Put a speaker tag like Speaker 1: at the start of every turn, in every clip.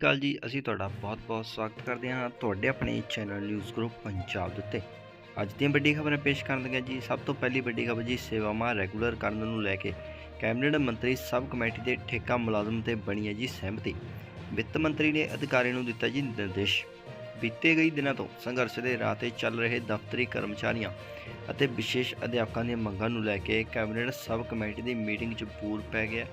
Speaker 1: ਕਾਲ ਜੀ, ਅਸੀਂ ਤੁਹਾਡਾ ਬਹੁਤ-ਬਹੁਤ ਸਵਾਗਤ ਕਰਦੇ ਹਾਂ ਤੁਹਾਡੇ ਆਪਣੇ ਚੈਨਲ ਨਿਊਜ਼ ਗਰੁੱਪ ਪੰਜਾਬ ਦੇ ਉੱਤੇ। ਅੱਜ ਦੀਆਂ ਵੱਡੀ ਖਬਰਾਂ ਪੇਸ਼ ਕਰਨ ਲੱਗੇ ਜੀ। ਸਭ ਤੋਂ ਪਹਿਲੀ ਵੱਡੀ ਖਬਰ ਜੀ, ਸੇਵਾਵਾਂ ਰੈਗੂਲਰ ਕਰਨ ਨੂੰ ਲੈ ਕੇ ਕੈਬਨਿਟ ਮੰਤਰੀ, ਸਬ ਕਮੇਟੀ ਦੇ ਠੇਕਾ ਮੁਲਾਜ਼ਮ ਤੇ ਬਣੀ ਹੈ ਜੀ ਸਹਿਮਤੀ। ਵਿੱਤ ਮੰਤਰੀ ਨੇ ਅਧਿਕਾਰੀਆਂ ਨੂੰ ਦਿੱਤਾ ਜੀ ਨਿਰਦੇਸ਼। ਬੀਤੇ ਗਈ ਦਿਨਾਂ ਤੋਂ ਸੰਘਰਸ਼ ਦੇ ਰਾਹ ਤੇ ਚੱਲ ਰਹੇ ਦਫ਼ਤਰੀ ਕਰਮਚਾਰੀਆਂ ਅਤੇ ਵਿਸ਼ੇਸ਼ ਅਧਿਆਪਕਾਂ ਦੀਆਂ ਮੰਗਾਂ ਨੂੰ ਲੈ ਕੇ ਕੈਬਨਿਟ ਸਬ ਕਮੇਟੀ ਦੀ ਮੀਟਿੰਗ 'ਚ ਪੂਰ ਪੈ ਗਿਆ।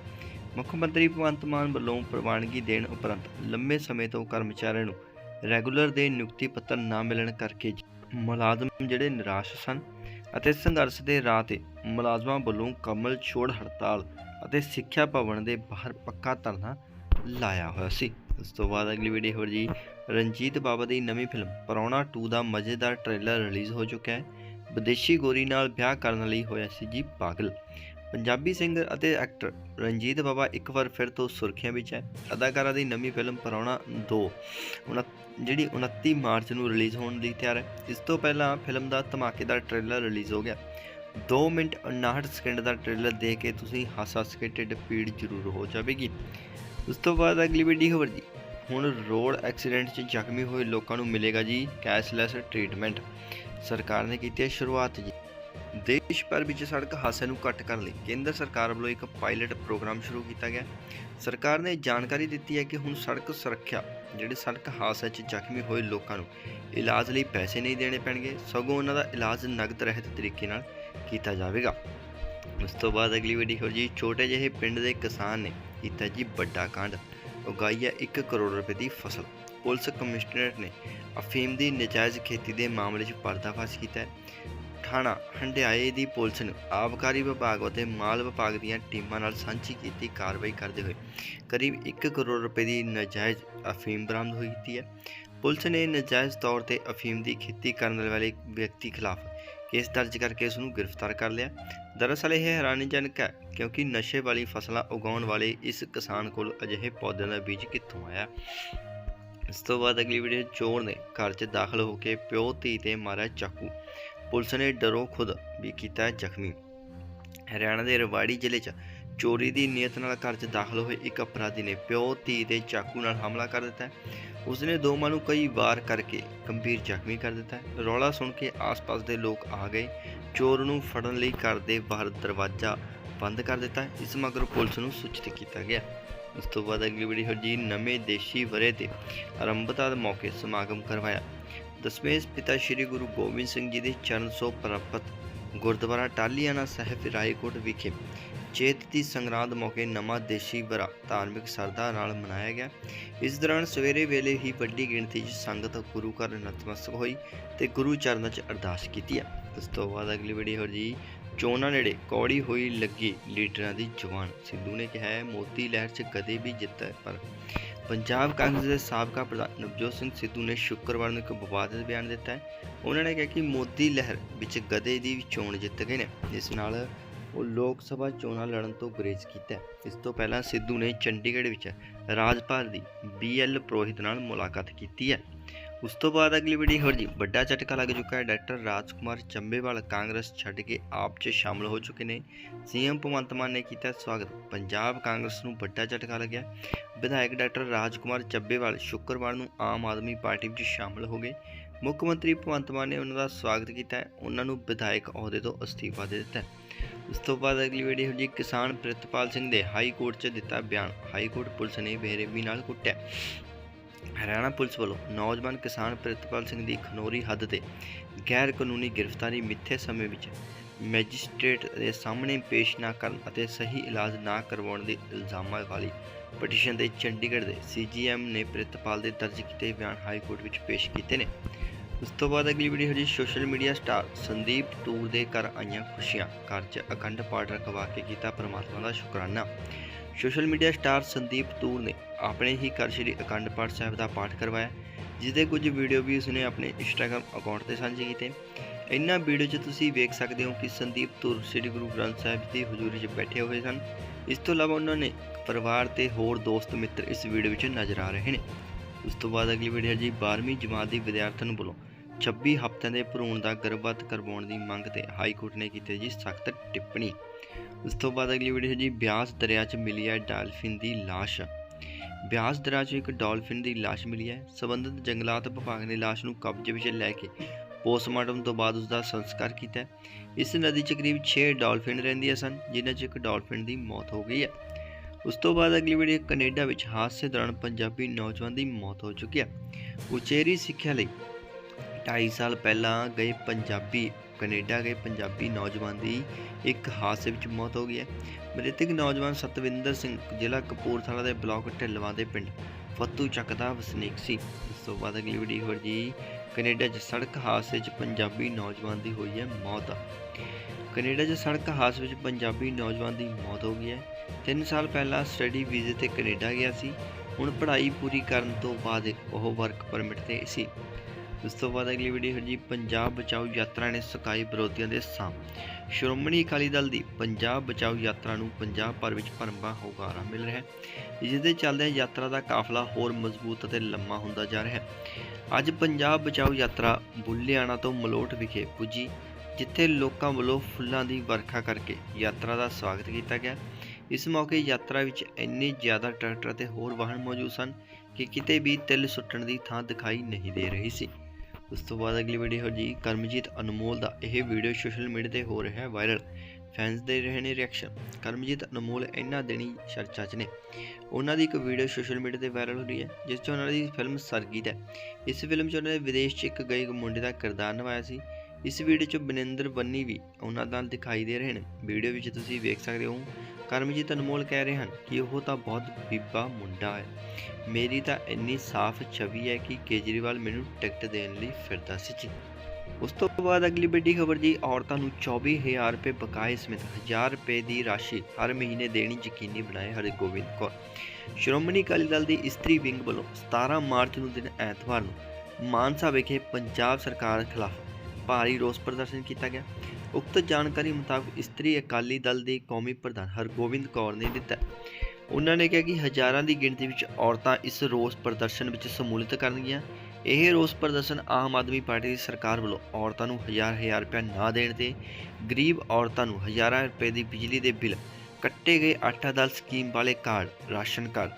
Speaker 1: ਮੁੱਖ ਮੰਤਰੀ ਭਗਵੰਤ ਮਾਨ ਵੱਲੋਂ ਪ੍ਰਵਾਨਗੀ ਦੇਣ ਉਪਰੰਤ ਲੰਮੇ ਸਮੇਂ ਤੋਂ ਕਰਮਚਾਰੀਆਂ ਨੂੰ ਰੈਗੂਲਰ ਦੇ ਨਿਯੁਕਤੀ ਪੱਤਰ ਨਾ ਮਿਲਣ ਕਰਕੇ ਮੁਲਾਜ਼ਮ ਜਿਹੜੇ ਨਿਰਾਸ਼ ਸਨ ਅਤੇ ਸੰਘਰਸ਼ ਦੇ ਰਾਹ ਤੇ ਮੁਲਾਜ਼ਮਾਂ ਵੱਲੋਂ ਕਮਲ ਛੋੜ ਹੜਤਾਲ ਅਤੇ ਸਿੱਖਿਆ ਭਵਨ ਦੇ ਬਾਹਰ ਪੱਕਾ ਧਰਨਾ ਲਾਇਆ ਹੋਇਆ ਸੀ। ਉਸ ਤੋਂ ਬਾਅਦ ਅਗਲੀ ਵੀਡੀਓ ਹੋਰ ਜੀ, ਰਣਜੀਤ ਬਾਬਾ ਦੀ ਨਵੀਂ ਫਿਲਮ ਪਰੌਣਾ 2 ਦਾ ਮਜ਼ੇਦਾਰ ਟ੍ਰੇਲਰ ਰਿਲੀਜ਼ ਹੋ ਚੁੱਕਾ ਹੈ। ਵਿਦੇਸ਼ੀ ਗੋਰੀ ਨਾਲ ਵਿਆਹ ਕਰਨ ਲਈ ਹੋਇਆ ਸੀ ਜੀ ਪਾਗਲ। ਪੰਜਾਬੀ ਸਿੰਗਰ ਅਤੇ ਐਕਟਰ ਰਣਜੀਤ ਬਾਵਾ ਇੱਕ ਵਾਰ ਫਿਰ ਤੋਂ ਸੁਰਖੀਆਂ ਵਿੱਚ ਹੈ। ਅਦਾਕਾਰਾ ਦੀ ਨਵੀਂ ਫਿਲਮ ਪਰੌਣਾ 2 ਜਿਹੜੀ 29 ਮਾਰਚ ਨੂੰ ਰਿਲੀਜ਼ ਹੋਣ ਲਈ ਤਿਆਰ ਹੈ। ਇਸ ਤੋਂ ਪਹਿਲਾਂ ਫਿਲਮ ਦਾ ਧਮਾਕੇਦਾਰ ਟ੍ਰੇਲਰ ਰਿਲੀਜ਼ ਹੋ ਗਿਆ। 2 ਮਿੰਟ 59 ਸਕਿੰਟ ਦਾ ਟ੍ਰੇਲਰ ਦੇਖ ਕੇ ਤੁਸੀਂ ਹੱਸ ਹੱਸ ਕੇ ਢਿੱਡ ਪੀੜ ਜ਼ਰੂਰ ਹੋ ਜਾਵੇਗੀ। ਉਸ ਤੋਂ ਬਾਅਦ ਅਗਲੀ ਵੱਡੀ ਖਬਰ ਜੀ। ਹੁਣ ਰੋਡ ਐਕਸੀਡੈਂਟ 'ਚ ਜ਼ਖਮੀ ਹੋਏ ਲੋਕਾਂ ਨੂੰ ਮਿਲੇਗਾ ਜੀ, ਕੈਸ਼ਲੈਸ ਟ੍ਰੀਟਮੈਂਟ। ਸਰਕਾਰ ਨੇ ਕੀਤੀ ਹੈ ਸ਼ੁਰੂਆਤ ਜੀ। ਦੇਸ਼ ਭਰ ਵਿੱਚ ਸੜਕ ਹਾਦਸਿਆਂ ਨੂੰ ਘੱਟ ਕਰਨ ਲਈ ਕੇਂਦਰ ਸਰਕਾਰ ਵੱਲੋਂ ਇੱਕ ਪਾਇਲਟ ਪ੍ਰੋਗਰਾਮ ਸ਼ੁਰੂ ਕੀਤਾ ਗਿਆ। ਸਰਕਾਰ ਨੇ ਜਾਣਕਾਰੀ ਦਿੱਤੀ ਹੈ ਕਿ ਹੁਣ ਸੜਕ ਸੁਰੱਖਿਆ, ਜਿਹੜੇ ਸੜਕ ਹਾਦਸੇ 'ਚ ਜ਼ਖਮੀ ਹੋਏ ਲੋਕਾਂ ਨੂੰ ਇਲਾਜ ਲਈ ਪੈਸੇ ਨਹੀਂ ਦੇਣੇ ਪੈਣਗੇ, ਸਗੋਂ ਉਹਨਾਂ ਦਾ ਇਲਾਜ ਨਗਦ ਰਹਿਤ ਤਰੀਕੇ ਨਾਲ ਕੀਤਾ ਜਾਵੇਗਾ। ਉਸ ਤੋਂ ਬਾਅਦ ਅਗਲੀ ਵੀਡੀਓ ਹੋਰ ਜੀ, ਛੋਟੇ ਜਿਹੇ ਪਿੰਡ ਦੇ ਕਿਸਾਨ ਨੇ ਕੀਤਾ ਜੀ ਵੱਡਾ ਕਾਂਡ, ਉਗਾਈ ਹੈ 1 ਕਰੋੜ ਰੁਪਏ ਦੀ ਫਸਲ। ਪੁਲਿਸ ਕਮਿਸ਼ਨਰੇਟ ਨੇ ਅਫੀਮ ਦੀ ਨਜਾਇਜ਼ ਖੇਤੀ ਦੇ ਮਾਮਲੇ 'ਚ ਪਰਦਾਫਾਸ਼ ਕੀਤਾ ਹੈ। ਥਾਣਾ ਹੰਡਿਆਏ ਦੀ ਪੁਲਿਸ ਨੇ ਆਬਕਾਰੀ ਵਿਭਾਗ ਅਤੇ ਮਾਲ ਵਿਭਾਗ ਦੀਆਂ ਟੀਮਾਂ ਨਾਲ ਸਾਂਝੀ ਕੀਤੀ ਕਾਰਵਾਈ ਕਰਦੇ ਹੋਏ ਕਰੀਬ 1 ਕਰੋੜ ਰੁਪਏ ਦੀ ਨਾਜਾਇਜ਼ ਅਫੀਮ ਬਰਾਮਦ ਹੋਈ ਹੈ। ਪੁਲਿਸ ਨੇ ਨਜਾਇਜ਼ ਤੌਰ ਤੇ ਅਫੀਮ ਦੀ ਖੇਤੀ ਕਰਨ ਵਾਲੇ ਵਿਅਕਤੀ ਖਿਲਾਫ ਕੇਸ ਦਰਜ ਕਰਕੇ ਉਸ ਨੂੰ ਗ੍ਰਿਫਤਾਰ ਕਰ ਲਿਆ। ਦਰਅਸਲ ਇਹ ਹੈਰਾਨੀਜਨਕ ਹੈ ਕਿਉਂਕਿ ਨਸ਼ੇ ਵਾਲੀ ਫਸਲਾਂ ਉਗਾਉਣ ਵਾਲੇ ਇਸ ਕਿਸਾਨ ਕੋਲ ਅਜਿਹੇ ਪੌਦਿਆਂ ਦਾ ਬੀਜ ਕਿੱਥੋਂ ਆਇਆ? ਇਸ ਤੋਂ ਬਾਅਦ ਅਗਲੀ ਵੀਡੀਓ ਚੋਰ ਨੇ ਘਰ 'ਚ ਦਾਖਲ ਹੋ ਕੇ ਪਿਓ ਧੀ ਤੇ ਮਾਰਿਆ ਚਾਕੂ। ਪੁਲਿਸ ਨੇ ਡਰੋ ਖੁਦ ਵੀ ਕੀਤਾ ਜ਼ਖਮੀ। ਹਰਿਆਣਾ ਦੇ ਰਵਾੜੀ ਜ਼ਿਲ੍ਹੇ 'ਚ ਚੋਰੀ ਦੀ ਨੀਅਤ ਨਾਲ ਘਰ 'ਚ ਦਾਖਲ ਹੋਏ ਇੱਕ ਅਪਰਾਧੀ ਨੇ ਪਿਓ, ਧੀ ਦੇ ਚਾਕੂ ਨਾਲ ਹਮਲਾ ਕਰ ਦਿੱਤਾ ਹੈ। ਉਸਨੇ ਦੋਵਾਂ ਨੂੰ ਕਈ ਵਾਰ ਕਰਕੇ ਗੰਭੀਰ ਜ਼ਖਮੀ ਕਰ ਦਿੱਤਾ ਰੌਲਾ ਸੁਣ ਕੇ ਆਸ-ਪਾਸ ਦੇ ਲੋਕ ਆ ਗਏ। ਚੋਰ ਨੂੰ ਫੜਨ ਲਈ ਘਰ ਦੇ ਬਾਹਰ ਦਰਵਾਜ਼ਾ ਬੰਦ ਕਰ ਦਿੱਤਾ ਇਸ ਮਗਰ ਪੁਲਿਸ ਨੂੰ ਸੂਚਿਤ ਕੀਤਾ ਗਿਆ। ਉਸ ਤੋਂ ਬਾਅਦ ਅਗਲੀ ਵੀਡੀਓ ਜੀ ਨਵੇਂ ਦੇਸ਼ੀ ਵਰੇ ਤੇ ਆਰੰਭਤਾ ਦੇ ਮੌਕੇ ਸਮਾਗਮ ਕਰਵਾਇਆ। ਦਸਵੇਂ ਪਿਤਾ ਸ੍ਰੀ ਗੁਰੂ ਗੋਬਿੰਦ ਸਿੰਘ ਜੀ ਦੇ ਚਰਨ ਸੋ ਪ੍ਰਾਪਤ ਗੁਰਦੁਆਰਾ ਟਾਲੀਆਣਾ ਸਾਹਿਬ ਰਾਏਕੋਟ ਵਿਖੇ ਚੇਤ ਦੀ ਸੰਗਰਾਂਦ ਮੌਕੇ ਨਵਾਂ ਦੇਸ਼ੀ ਵਰਾ ਧਾਰਮਿਕ ਸਰਦਾ ਨਾਲ ਮਨਾਇਆ ਗਿਆ। ਇਸ ਦੌਰਾਨ ਸਵੇਰੇ ਵੇਲੇ ਹੀ ਵੱਡੀ ਗਿਣਤੀ 'ਚ ਸੰਗਤ ਗੁਰੂ ਘਰ ਨਤਮਸਤਕ ਹੋਈ ਤੇ ਗੁਰੂ ਚਰਨਾਂ 'ਚ ਅਰਦਾਸ ਕੀਤੀ ਹੈ ਇਸ ਤੋਂ ਬਾਅਦ ਅਗਲੀ ਵੀਡੀਓ ਜੀ, ਚੋਣਾਂ ਨੇੜੇ ਕੌੜੀ ਹੋਈ ਲੱਗੀ ਲੀਡਰਾਂ ਦੀ ਜਵਾਨ ਸਿੱਧੂ ਨੇ ਕਿਹਾ ਹੈ ਮੋਦੀ ਲਹਿਰ 'ਚ ਕਦੇ ਵੀ ਜਿੱਤ ਹੈ ਪਰ ਪੰਜਾਬ ਕਾਂਗਰਸ ਦੇ ਸਾਬਕਾ ਪ੍ਰਧਾਨ ਨਵਜੋਤ ਸਿੰਘ ਸਿੱਧੂ ਨੇ ਸ਼ੁੱਕਰਵਾਰ ਨੂੰ ਇੱਕ ਵਿਵਾਦਿਤ ਬਿਆਨ ਦਿੱਤਾ ਹੈ। ਉਹਨਾਂ ਨੇ ਕਿਹਾ ਕਿ ਮੋਦੀ ਲਹਿਰ ਵਿੱਚ ਗਧੇ ਦੀ ਚੋਣ ਜਿੱਤ ਗਏ ਨੇ। ਇਸ ਨਾਲ ਉਹ ਲੋਕ ਸਭਾ ਚੋਣਾਂ ਲੜਨ ਤੋਂ ਗੁਰੇਜ਼ ਕੀਤਾ ਇਸ ਤੋਂ ਪਹਿਲਾਂ ਸਿੱਧੂ ਨੇ ਚੰਡੀਗੜ੍ਹ ਵਿੱਚ ਰਾਜਪਾਲ ਦੀ ਬੀਐਲ ਪ੍ਰੋਹਿਤ ਨਾਲ ਮੁਲਾਕਾਤ ਕੀਤੀ ਹੈ। ਉਸ ਤੋਂ ਬਾਅਦ ਅਗਲੀ ਵੀਡੀਓ ਹੋਰ ਜੀ, ਵੱਡਾ ਝਟਕਾ ਲੱਗ ਚੁੱਕਾ ਹੈ। ਡਾਕਟਰ ਰਾਜਕੁਮਾਰ ਚੰਬੇਵਾਲ ਕਾਂਗਰਸ ਛੱਡ ਕੇ ਆਪ 'ਚ ਸ਼ਾਮਲ ਹੋ ਚੁੱਕੇ ਨੇ। ਸੀਐਮ ਭਗਵੰਤ ਮਾਨ ਨੇ ਕੀਤਾ ਸਵਾਗਤ। ਪੰਜਾਬ ਕਾਂਗਰਸ ਨੂੰ ਵੱਡਾ ਝਟਕਾ ਲੱਗਿਆ। ਵਿਧਾਇਕ ਡਾਕਟਰ ਰਾਜਕੁਮਾਰ ਚੱਬੇਵਾਲ ਸ਼ੁੱਕਰਵਾਰ ਨੂੰ ਆਮ ਆਦਮੀ ਪਾਰਟੀ ਵਿੱਚ ਸ਼ਾਮਲ ਹੋ ਗਏ। ਮੁੱਖ ਮੰਤਰੀ ਭਗਵੰਤ ਮਾਨ ਨੇ ਉਹਨਾਂ ਦਾ ਸਵਾਗਤ ਕੀਤਾ ਉਹਨਾਂ ਨੂੰ ਵਿਧਾਇਕ ਅਹੁਦੇ ਤੋਂ ਅਸਤੀਫਾ ਦੇ ਦਿੱਤਾ ਉਸ ਤੋਂ ਬਾਅਦ ਅਗਲੀ ਵੀਡੀਓ ਜੀ, ਕਿਸਾਨ ਪ੍ਰਿਤਪਾਲ ਸਿੰਘ ਦੇ ਹਾਈ ਕੋਰਟ 'ਚ ਦਿੱਤਾ ਬਿਆਨ। ਹਾਈ ਕੋਰਟ ਪੁਲਿਸ ਨੇ ਬੇਰਹਿਮੀ ਨਾਲ ਕੁੱਟਿਆ। ਹਰਿਆਣਾ ਪੁਲਿਸ ਵੱਲੋਂ ਨੌਜਵਾਨ ਕਿਸਾਨ ਪ੍ਰਿਤਪਾਲ ਸਿੰਘ ਦੀ ਖਨੋਰੀ ਹੱਦ ਤੇ ਗੈਰ ਕਾਨੂੰਨੀ ਗ੍ਰਿਫਤਾਰੀ ਮਿੱਥੇ ਸਮੇਂ ਵਿੱਚ ਮੈਜਿਸਟ੍ਰੇਟ ਦੇ ਸਾਹਮਣੇ ਪੇਸ਼ ਨਾ ਕਰਨ ਅਤੇ ਸਹੀ ਇਲਾਜ ਨਾ ਕਰਵਾਉਣ ਦੇ ਇਲਜ਼ਾਮਾਂ ਵਾਲੀ ਪਟੀਸ਼ਨ ਦੇ ਚੰਡੀਗੜ੍ਹ ਦੇ ਸੀਜੀਐਮ ਨੇ ਪ੍ਰਿਤਪਾਲ ਦੇ ਦਰਜ ਕੀਤੇ ਬਿਆਨ ਹਾਈ ਕੋਰਟ ਵਿੱਚ ਪੇਸ਼ ਕੀਤੇ ਨੇ। ਉਸ ਤੋਂ ਬਾਅਦ ਅਗਲੀ ਵੀਡੀਓ ਜੀ social media star Sandeep Toor ਦੇ ਘਰ ਆਈਆਂ ਖੁਸ਼ੀਆਂ। ਘਰ 'ਚ ਅਖੰਡ ਪਾਠ ਰਖਵਾ ਕੇ ਕੀਤਾ ਪਰਮਾਤਮਾ ਦਾ ਸ਼ੁਕਰਾਨਾ। Social media star Sandeep Toor ਨੇ ਆਪਣੇ ਹੀ ਘਰ ਸ਼੍ਰੀ ਅਖੰਡ ਪਾਠ ਸਾਹਿਬ ਦਾ ਪਾਠ ਕਰਵਾਇਆ ਜਿਸ ਦੇ ਕੁਝ ਵੀਡੀਓ ਵੀ ਉਸਨੇ ਆਪਣੇ ਇੰਸਟਾਗ੍ਰam ਅਕਾਊਂਟ ਤੇ ਸਾਂਝੇ ਕੀਤੇ। ਇਹਨਾਂ ਵੀਡੀਓ 'ਚ ਤੁਸੀਂ ਵੇਖ ਸਕਦੇ ਹੋ ਕਿ ਸੰਦੀਪ ਧੁਰ ਸ੍ਰੀ ਗੁਰੂ ਗ੍ਰੰਥ ਸਾਹਿਬ ਦੀ ਹਜ਼ੂਰੀ 'ਚ ਬੈਠੇ ਹੋਏ ਸਨ। ਇਸ ਤੋਂ ਇਲਾਵਾ ਉਹਨਾਂ ਨੇ ਪਰਿਵਾਰ ਤੇ ਹੋਰ ਦੋਸਤ ਮਿੱਤਰ ਇਸ ਵੀਡੀਓ ਵਿੱਚ ਨਜ਼ਰ ਆ ਰਹੇ ਨੇ। ਉਸ ਤੋਂ ਬਾਅਦ ਅਗਲੀ ਵੀਡੀਓ ਜੀ 12ਵੀਂ ਜਮਾਤ ਦੀ ਵਿਦਿਆਰਥਣ ਵੱਲੋਂ 26 ਹਫ਼ਤਿਆਂ ਦੇ ਭਰੂਣ ਦਾ ਗਰਭਪਾਤ ਕਰਵਾਉਣ ਦੀ ਮੰਗ ਤੇ ਹਾਈ ਕੋਰਟ ਨੇ ਕੀਤੀ ਜੀ ਸਖਤ ਟਿੱਪਣੀ। ਉਸ ਤੋਂ ਬਾਅਦ ਅਗਲੀ ਵੀਡੀਓ ਜੀ ਬਿਆਸ ਦਰਿਆ 'ਚ ਮਿਲੀ ਹੈ ਡਾਲਫਿਨ ਦੀ ਲਾਸ਼। ਬਿਆਸ ਦਰਿਆ 'ਚ ਇੱਕ ਡਾਲਫਿਨ ਦੀ ਲਾਸ਼ ਮਿਲੀ ਹੈ। ਸਬੰਧਤ ਜੰਗਲਾਤ ਵਿਭਾਗ ਨੇ ਲਾਸ਼ ਨੂੰ ਕਬਜ਼ੇ ਵਿੱਚ ਲੈ ਕੇ ਪੋਸਟਮਾਰਟਮ ਤੋਂ ਬਾਅਦ ਉਸ ਦਾ ਸੰਸਕਾਰ ਕੀਤਾ ਇਸ ਨਦੀ 'ਚ ਕਰੀਬ 6 ਡਾਲਫਿਨ ਰਹਿੰਦੀਆਂ ਸਨ, ਜਿਨ੍ਹਾਂ 'ਚ ਇੱਕ ਡਾਲਫਿਨ ਦੀ ਮੌਤ ਹੋ ਗਈ ਹੈ। ਉਸ ਤੋਂ ਬਾਅਦ ਅਗਲੀ ਵੀਡੀਓ ਕੈਨੇਡਾ ਵਿੱਚ ਹਾਦਸੇ ਦੌਰਾਨ ਪੰਜਾਬੀ ਨੌਜਵਾਨ ਦੀ ਮੌਤ ਹੋ ਚੁੱਕੀ ਹੈ। ਉਚੇਰੀ ਸਿੱਖਿਆ ਲਈ ਢਾਈ ਸਾਲ ਪਹਿਲਾਂ ਗਏ ਪੰਜਾਬੀ, ਕੈਨੇਡਾ ਗਏ ਪੰਜਾਬੀ ਨੌਜਵਾਨ ਦੀ ਇੱਕ ਹਾਦਸੇ ਵਿੱਚ ਮੌਤ ਹੋ ਗਈ ਹੈ। ਮ੍ਰਿਤਕ ਨੌਜਵਾਨ ਸਤਵਿੰਦਰ ਸਿੰਘ ਜ਼ਿਲ੍ਹਾ ਕਪੂਰਥਲਾ ਦੇ ਬਲਾਕ ਢਿੱਲਵਾਂ ਦੇ ਪਿੰਡ ਫੱਤੂ ਚੱਕ ਦਾ ਵਸਨੀਕ ਸੀ। ਇਸ ਤੋਂ ਬਾਅਦ ਅਗਲੀ ਵੀਡੀਓ ਹੋਰ ਜੀ, ਕੈਨੇਡਾ 'ਚ ਸੜਕ ਹਾਦਸੇ 'ਚ ਪੰਜਾਬੀ ਨੌਜਵਾਨ ਦੀ ਹੋਈ ਹੈ ਮੌਤ। ਕੈਨੇਡਾ 'ਚ ਸੜਕ ਹਾਦਸੇ ਵਿੱਚ ਪੰਜਾਬੀ ਨੌਜਵਾਨ ਦੀ ਮੌਤ ਹੋ ਗਈ ਹੈ। 3 ਸਾਲ ਪਹਿਲਾਂ ਸਟੱਡੀ ਵੀਜ਼ੇ ਤੇ ਕੈਨੇਡਾ ਗਿਆ ਸੀ। ਹੁਣ ਪੜ੍ਹਾਈ ਪੂਰੀ ਕਰਨ ਤੋਂ ਬਾਅਦ ਉਹ ਵਰਕ ਪਰਮਿਟ ਤੇ ਸੀ। ਉਸ ਤੋਂ ਬਾਅਦ ਅਗਲੀ ਵੀਡੀਓ ਹੈ ਜੀ, ਪੰਜਾਬ ਬਚਾਓ ਯਾਤਰਾ ਨੇ ਸਕਾਈ ਵਿਰੋਧੀਆਂ ਦੇ ਸਾਹ। ਸ਼੍ਰੋਮਣੀ ਅਕਾਲੀ ਦਲ ਦੀ ਪੰਜਾਬ ਬਚਾਓ ਯਾਤਰਾ ਨੂੰ ਪੰਜਾਬ ਭਰ ਵਿੱਚ ਭਰਮਾ ਹੋਗਾਰਾ ਮਿਲ ਰਿਹਾ ਹੈ। ਜਿਸ ਦੇ ਚੱਲਦਿਆਂ ਯਾਤਰਾ ਦਾ ਕਾਫਲਾ ਹੋਰ ਮਜ਼ਬੂਤ ਅਤੇ ਲੰਮਾ ਹੁੰਦਾ ਜਾ ਰਿਹਾ ਹੈ। ਅੱਜ ਪੰਜਾਬ ਬਚਾਓ ਯਾਤਰਾ ਬੁੱਲਿਆਣਾ ਤੋਂ ਮਲੋਟ ਵਿਖੇ ਪੁੱਜੀ, ਜਿੱਥੇ ਲੋਕਾਂ ਵੱਲੋਂ ਫੁੱਲਾਂ ਦੀ ਵਰਖਾ ਕਰਕੇ ਯਾਤਰਾ ਦਾ ਸਵਾਗਤ ਕੀਤਾ ਗਿਆ। ਇਸ ਮੌਕੇ ਯਾਤਰਾ ਵਿੱਚ ਇੰਨੇ ਜ਼ਿਆਦਾ ਟਰੈਕਟਰ ਅਤੇ ਹੋਰ ਵਾਹਨ ਮੌਜੂਦ ਸਨ ਕਿ ਕਿਤੇ ਵੀ ਤਿਲ ਸੁੱਟਣ ਦੀ ਥਾਂ ਦਿਖਾਈ ਨਹੀਂ ਦੇ ਰਹੀ ਸੀ। ਉਸ ਤੋਂ ਬਾਅਦ ਅਗਲੀ ਵੀਡੀਓ ਹੋ ਜੀ, ਕਰਮਜੀਤ ਅਨਮੋਲ ਦਾ ਇਹ ਵੀਡੀਓ ਸੋਸ਼ਲ ਮੀਡੀਆ ਤੇ ਹੋ ਰਿਹਾ ਹੈ ਵਾਇਰਲ ਫੈਨਸ ਦੇ ਰਹੇ ਨੇ ਰਿਐਕਸ਼ਨ ਕਰਮਜੀਤ ਅਨਮੋਲ ਇਹਨਾਂ ਦਿਨੀ ਚਰਚਾ 'ਚ ਨੇ। ਉਹਨਾਂ ਦੀ ਇੱਕ ਵੀਡੀਓ ਸੋਸ਼ਲ ਮੀਡੀਆ ਤੇ ਵਾਇਰਲ ਹੋ ਰਹੀ ਹੈ, ਜਿਸ 'ਚ ਉਹਨਾਂ ਦੀ ਫਿਲਮ ਸਰਗੀਤ ਹੈ। ਇਸ ਫਿਲਮ 'ਚ ਉਹਨਾਂ ਨੇ ਵਿਦੇਸ਼ 'ਚ ਇੱਕ ਗਏ ਮੁੰਡੇ ਦਾ ਕਿਰਦਾਰ ਨਿਭਾਇਆ ਸੀ। ਇਸ ਵੀਡੀਓ 'ਚ ਬਨਿੰਦਰ ਬੰਨੀ ਵੀ ਉਹਨਾਂ ਨਾਲ ਦਿਖਾਈ ਦੇ ਰਹੇ ਨੇ। ਵੀਡੀਓ ਵਿੱਚ ਤੁਸੀਂ ਵੇਖ ਸਕਦੇ ਹੋ, ਕਰਮਜੀਤ ਅਨਮੋਲ ਕਹਿ ਰਹੇ ਹਨ ਕਿ ਉਹ ਤਾਂ ਬਹੁਤ ਬੀਬਾ ਮੁੰਡਾ ਹੈ। ਮੇਰੀ ਤਾਂ ਇੰਨੀ ਸਾਫ਼ ਛਵੀ ਹੈ ਕਿ ਕੇਜਰੀਵਾਲ ਮੈਨੂੰ ਟਿਕਟ ਦੇਣ ਲਈ ਫਿਰਦਾ ਸੀ ਜੀ। ਉਸ ਤੋਂ ਬਾਅਦ ਅਗਲੀ ਵੱਡੀ ਖਬਰ ਜੀ, ਔਰਤਾਂ ਨੂੰ 24000 ਰੁਪਏ ਬਕਾਏ ਸਮੇਤ 1000 ਰੁਪਏ ਦੀ ਰਾਸ਼ੀ ਹਰ ਮਹੀਨੇ ਦੇਣੀ ਯਕੀਨੀ ਬਣਾਏ ਹਰਗੋਬਿੰਦ ਕੌਰ। ਸ਼੍ਰੋਮਣੀ ਅਕਾਲੀ ਦਲ ਦੀ ਇਸਤਰੀ ਵਿੰਗ ਵੱਲੋਂ 17 ਮਾਰਚ ਨੂੰ ਦਿਨ ਐਤਵਾਰ ਨੂੰ ਮਾਨਸਾ ਵਿਖੇ ਪੰਜਾਬ ਸਰਕਾਰ ਖਿਲਾਫ ਭਾਰੀ ਰੋਸ ਪ੍ਰਦਰਸ਼ਨ ਕੀਤਾ ਗਿਆ। ਉਕਤ ਜਾਣਕਾਰੀ ਮੁਤਾਬਕ ਇਸਤਰੀ ਅਕਾਲੀ ਦਲ ਦੇ ਕੌਮੀ ਪ੍ਰਧਾਨ ਹਰਗੋਬਿੰਦ ਕੌਰ ਨੇ ਦਿੱਤਾ। ਉਹਨਾਂ ਨੇ ਕਿਹਾ ਕਿ ਹਜ਼ਾਰਾਂ ਦੀ ਗਿਣਤੀ ਵਿੱਚ ਔਰਤਾਂ ਇਸ ਰੋਸ ਪ੍ਰਦਰਸ਼ਨ ਵਿੱਚ ਸ਼ਮੂਲੀਅਤ ਕਰਨਗੀਆਂ। ਇਹ ਰੋਸ ਪ੍ਰਦਰਸ਼ਨ ਆਮ ਆਦਮੀ ਪਾਰਟੀ ਦੀ ਸਰਕਾਰ ਵੱਲੋਂ ਔਰਤਾਂ ਨੂੰ ਹਜ਼ਾਰ ਹਜ਼ਾਰ ਰੁਪਏ ਨਾ ਦੇਣ ਤੇ ਗਰੀਬ ਔਰਤਾਂ ਨੂੰ ਹਜ਼ਾਰਾਂ ਰੁਪਏ ਦੀ ਬਿਜਲੀ ਦੇ ਬਿੱਲ, ਕੱਟੇ ਗਏ ਆਟਾ ਦਾਲ ਸਕੀਮ ਵਾਲੇ ਕਾਰਡ, ਰਾਸ਼ਨ ਕਾਰਡ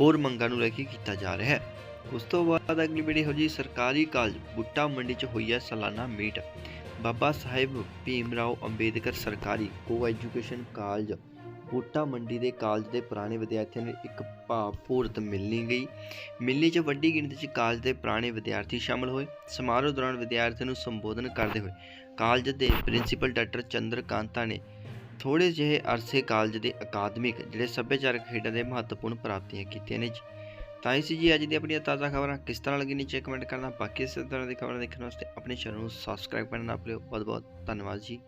Speaker 1: ਹੋਰ ਮੰਗਾਂ ਨੂੰ ਲੈ ਕੇ ਕੀਤਾ ਜਾ ਰਿਹਾ ਹੈ। ਉਸ ਤੋਂ ਬਾਅਦ ਅਗਲੀ ਵੀਡੀਓ ਹੋ ਜੀ ਸਰਕਾਰੀ ਕਾਲਜ ਬੁੱਟਾ ਮੰਡੀ 'ਚ ਹੋਈ ਹੈ ਸਾਲਾਨਾ ਮੀਟ। ਬਾਬਾ ਸਾਹਿਬ ਭੀਮ ਰਾਓ ਅੰਬੇਦਕਰ ਸਰਕਾਰੀ ਕੋ ਐਜੂਕੇਸ਼ਨ ਕਾਲਜ। ਬੂਟਾ ਮੰਡੀ ਦੇ ਕਾਲਜ ਦੇ ਪੁਰਾਣੇ ਵਿਦਿਆਰਥੀਆਂ ਨੂੰ ਇੱਕ ਭਾਵਪੂਰਤ ਮਿਲਣੀ ਗਈ। ਮਿਲਣੀ 'ਚ ਵੱਡੀ ਗਿਣਤੀ 'ਚ ਕਾਲਜ ਦੇ ਪੁਰਾਣੇ ਵਿਦਿਆਰਥੀ ਸ਼ਾਮਲ ਹੋਏ। ਸਮਾਰੋਹ ਦੌਰਾਨ ਵਿਦਿਆਰਥੀਆਂ ਨੂੰ ਸੰਬੋਧਨ ਕਰਦੇ ਹੋਏ ਕਾਲਜ ਦੇ ਪ੍ਰਿੰਸੀਪਲ ਡਾਕਟਰ ਚੰਦਰ ਕਾਂਤਾ ਨੇ ਥੋੜੇ ਜਿਹੇ ਅਰਸੇ ਕਾਲਜ ਦੇ ਅਕਾਦਮਿਕ, ਜਿਹੜੇ ਸੱਭਿਆਚਾਰਕ ਖੇਡਾਂ ਦੇ ਮਹੱਤਵਪੂਰਨ ਪ੍ਰਾਪਤੀਆਂ ਕੀਤੀਆਂ ਨੇ ਤਾਂ ਤਾਂ ਸੀ ਜੀ ਅੱਜ ਦੀ ਆਪਣੀਆਂ ਤਾਜ਼ਾ ਖਬਰਾਂ। ਕਿਸ ਤਰ੍ਹਾਂ ਲੱਗੀ ਨੀਚੇ ਕਮੈਂਟ ਕਰਨਾ। ਬਾਕੀ ਇਸੇ ਤਰ੍ਹਾਂ ਦੀ ਖਬਰਾਂ ਦੇਖਣ ਵਾਸਤੇ ਆਪਣੇ ਚੈਨਲ ਨੂੰ ਸਬਸਕ੍ਰਾਈਬ ਕਰਨਾ ਨਾ ਭੁੱਲਿਓ। ਬਹੁਤ ਬਹੁਤ ਧੰਨਵਾਦ ਜੀ।